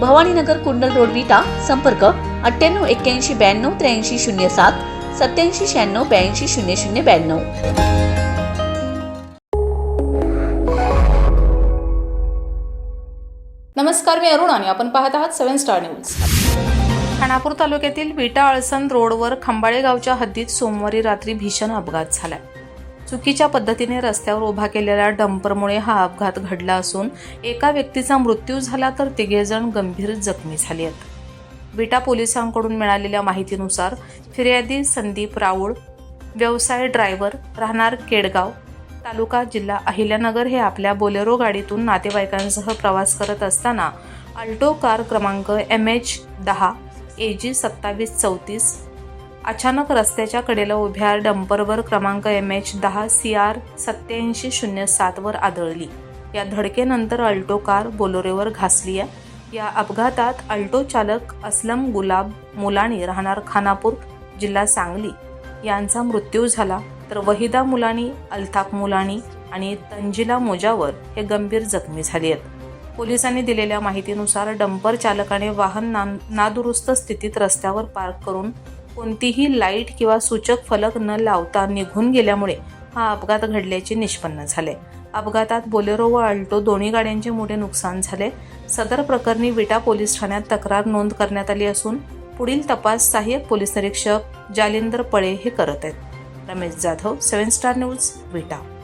भवानीनगर कुंडल road विटा संपर्क अठ्ठ्याण्णव एक्क्याऐंशी ब्याण्णव त्र्याऐंशी शून्य सात सत्याऐंशी शहाण्णव ब्याऐंशी शून्य शून्य ब्याण्णव. नमस्कार मी अरुण आणि आपण पाहत आहात सेव्हन स्टार न्यूज. खानापूर तालुक्यातील विटा अळसण रोडवर खंबाळे गावच्या हद्दीत सोमवारी रात्री भीषण अपघात झालाय चुकीच्या पद्धतीने रस्त्यावर उभा केलेल्या डंपरमुळे हा अपघात घडला असून एका व्यक्तीचा मृत्यू झाला तर तिघेजण गंभीर जखमी झाले आहेत. विटा पोलिसांकडून मिळालेल्या माहितीनुसार फिर्यादी संदीप राऊळ व्यवसाय ड्रायव्हर राहणार केडगाव तालुका जिल्हा अहिल्यानगर हे आपल्या बोलेरो गाडीतून नातेवाईकांसह प्रवास करत असताना अल्टो कार क्रमांक एम एच दहा ए जी सत्तावीस चौतीस अचानक रस्त्याच्या कडेला उभ्या डंपरवर क्रमांक एम एच दहा सी आर सत्याऐंशी शून्य सातवर आदळली. या धडकेनंतर अल्टो कार बोलोरेवर घासली आहे. या अपघातात अल्टो चालक असलम गुलाब मुलाणी राहणार खानापूर जिल्हा सांगली. यांचा मृत्यू झाला तर वहिदा मुलानी अल्ताफ मुलाणी आणि तंजिला मोजावर हे गंभीर जखमी झाले आहेत. पोलिसांनी दिलेल्या माहितीनुसार डंपर चालकाने वाहन ना नादुरुस्त स्थितीत रस्त्यावर पार्क करून कोणतीही लाइट किंवा सूचक फलक न लावता निघून गेल्यामुळे हा अपघात घडल्याचे निष्पन्न झाले. अपघातात बोलेरो व अल्टो दोन्ही गाड्यांचे मोठे नुकसान झाले. सदर प्रकरणी विटा पोलीस ठाण्यात तक्रार नोंद करण्यात आली असून पुढील तपास सहाय्यक पोलीस निरीक्षक जालिंदर पळे हे करत आहेत. Ramesh Jadhav seven star news Vita.